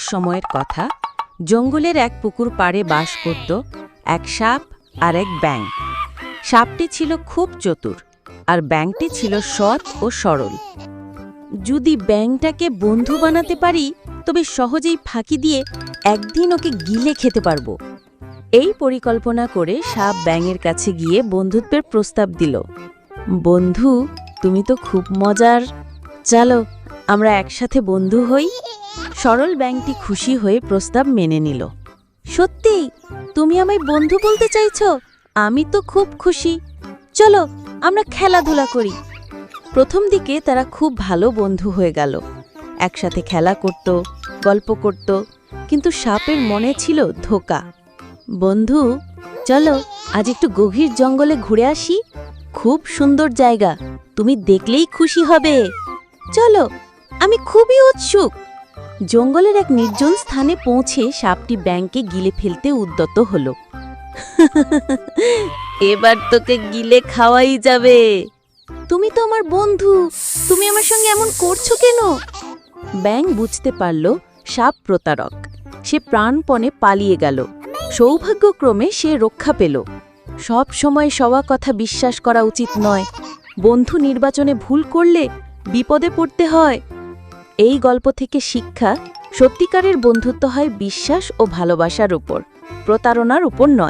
সময়ের কথা, জঙ্গলের এক পুকুর পাড়ে বাস করত এক সাপ আর এক ব্যাং সাপটি ছিল খুব চতুর আর ব্যাংটি ছিল সৎ ও সরল। যদি ব্যাংটাকে বন্ধু বানাতে পারি, তবে সহজেই ফাঁকি দিয়ে একদিন ওকে গিলে খেতে পারব। এই পরিকল্পনা করে সাপ ব্যাঙের কাছে গিয়ে বন্ধুত্বের প্রস্তাব দিল। বন্ধু, তুমি তো খুব মজার চলো, আমরা একসাথে বন্ধু হই। সরল ব্যাংকটি খুশি হয়ে প্রস্তাব মেনে নিল। সত্যি, তুমি আমায় বন্ধু বলতে চাইছো? আমি তো খুব খুশি। চলো, আমরা খেলাধুলা করি। প্রথম দিকে তারা খুব ভালো বন্ধু হয়ে গেল। একসাথে খেলা করত, গল্প করত, কিন্তু সাপের মনে ছিল ধোকা। বন্ধু, চলো, আজ একটু গভীর জঙ্গলে ঘুরে আসি। খুব সুন্দর জায়গা, তুমি দেখলেই খুশি হবে। চলো, আমি খুবই উৎসুক। জঙ্গলের এক নির্জন স্থানে পৌঁছে সাপটি ব্যাংকে গিলে ফেলতে উদ্যত হল। এবার তোকে গিলে খাওয়াই যাবে। তুমি তো আমার বন্ধু, তুমি আমার সঙ্গে এমন করছ কেন? ব্যাং বুঝতে পারল, সাপ প্রতারক। সে প্রাণপণে পালিয়ে গেল। সৌভাগ্যক্রমে সে রক্ষা পেল। সব সময় সবা কথা বিশ্বাস করা উচিত নয়। বন্ধু নির্বাচনে ভুল করলে বিপদে পড়তে হয়। এই গল্প থেকে শিক্ষা সত্যিকারের বন্ধুত্ব হয় বিশ্বাস ও ভালোবাসার উপর, প্রতারণার উপর নয়।